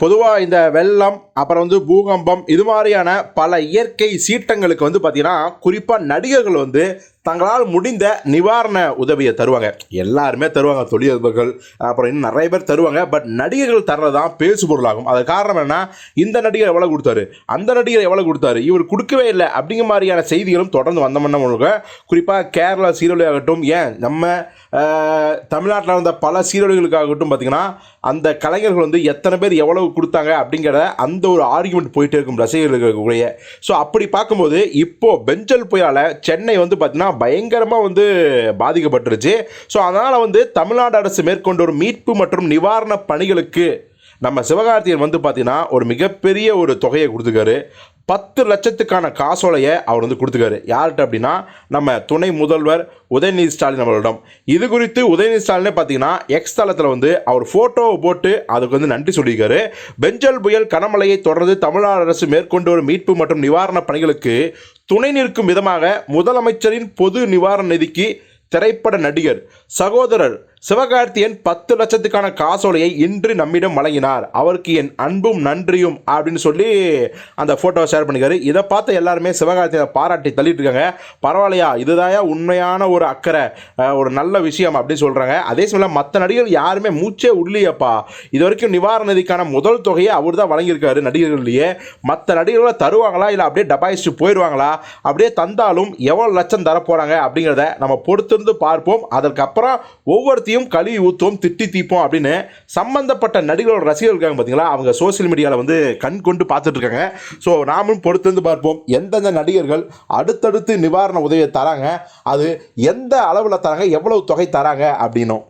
பொதுவாக இந்த வெள்ளம் அப்புறம் வந்து பூகம்பம் இது மாதிரியான பல இயற்கை சீற்றங்களுக்கு வந்து பார்த்தீங்கன்னா குறிப்பாக நடிகர்கள் வந்து தங்களால் முடிந்த நிவாரண உதவியை தருவாங்க. எல்லாருமே தருவாங்க தொழிலதிபர்கள் அப்புறம் இன்னும் நிறைய பேர் தருவாங்க. பட் நடிகர்கள் தர்றது தான் பேசு பொருளாகும். அது காரணம் என்ன இந்த நடிகர் எவ்வளோ கொடுத்தாரு? அந்த நடிகர் எவ்வளோ கொடுத்தாரு? இவர் கொடுக்கவே இல்லை. அப்படிங்கிற மாதிரியான செய்திகளும் தொடர்ந்து வந்தோம்னா முழுக்க குறிப்பாக கேரளா சீரொலி ஏன் நம்ம தமிழ்நாட்டில் இருந்த பல சீரொலிகளுக்காகட்டும் பார்த்தீங்கன்னா அந்த கலைஞர்கள் வந்து எத்தனை பேர் எவ்வளவு கொடுத்தாங்க அப்படிங்கிற அந்த ஒரு ஆர்குமெண்ட் போயிட்டே இருக்கும் ரசிகர்களுக்குரிய. ஸோ அப்படி பார்க்கும்போது இப்போது பெஞ்சல் புயலால் சென்னை வந்து பார்த்திங்கன்னா பயங்கரமாக வந்து பாதிக்கப்பட்டுருச்சு. ஸோ அதனால் வந்து தமிழ்நாடு அரசு மேற்கொண்ட ஒரு மீட்பு மற்றும் நிவாரண பணிகளுக்கு நம்ம சிவகார்த்தியன் வந்து பார்த்தீங்கன்னா ஒரு மிகப்பெரிய ஒரு தொகையை கொடுத்துருக்காரு. பத்து லட்சத்துக்கான காசோலையை அவர் வந்து கொடுத்துருக்காரு. யார்கிட்ட அப்படின்னா நம்ம துணை முதல்வர் உதயநிதி ஸ்டாலின் அவர்களிடம். இது குறித்து உதயநிதி ஸ்டாலினே பார்த்தீங்கன்னா எக்ஸ் தளத்தில் வந்து அவர் ஃபோட்டோவை போட்டு அதுக்கு வந்து நன்றி சொல்லியிருக்காரு. பெஞ்சல் புயல் கனமழையை தொடர்ந்து தமிழ்நாடு அரசு மேற்கொண்டு ஒரு மீட்பு மற்றும் நிவாரண பணிகளுக்கு துணை நிற்கும் விதமாக முதலமைச்சரின் பொது நிவாரண நிதிக்கு திரைப்பட நடிகர் சகோதரர் சிவகார்த்தியன் பத்து லட்சத்துக்கான காசோலையை இன்று நம்மிடம் வழங்கினார். அவருக்கு என் அன்பும் நன்றியும் அப்படின்னு சொல்லி அந்த ஃபோட்டோவை ஷேர் பண்ணிக்காரு. இதை பார்த்து எல்லாருமே சிவகார்த்தியனை பாராட்டி தள்ளிட்டு இருக்காங்க பரவாயில்லையா இதுதாயா உண்மையான ஒரு அக்கறை ஒரு நல்ல விஷயம் அப்படின்னு சொல்கிறாங்க அதே சமயம் மற்ற நடிகர்கள் யாருமே மூச்சே உள்ளியப்பா இது வரைக்கும் நிவாரண நிதிக்கான முதல் தொகையை அவர் தான் வழங்கியிருக்காரு நடிகர்கள்லேயே. மற்ற நடிகர்களை தருவாங்களா இல்லை அப்படியே டபாயிச்சு போயிடுவாங்களா அப்படியே தந்தாலும் எவ்வளோ லட்சம் தர போகிறாங்க அப்படிங்கிறத நம்ம பொறுத்திருந்து பார்ப்போம். அதற்கப்புறம் ஒவ்வொருத்தையும் கழுவி ஊற்றுவோம் திட்டி தீப்போம் அப்படின்னு சம்மந்தப்பட்ட நடிகர்களோட ரசிகர்கள் இருக்காங்க பார்த்தீங்களா அவங்க சோஷியல் மீடியாவில் வந்து கண் கொண்டு பார்த்துட்டு இருக்காங்க. ஸோ நாமும் பொறுத்திருந்து பார்ப்போம். எந்தெந்த நடிகர்கள் அடுத்தடுத்து நிவாரண உதவியை தராங்க? அது எந்த அளவில் தராங்க? எவ்வளவு தொகை தராங்க? அப்படின்னும்.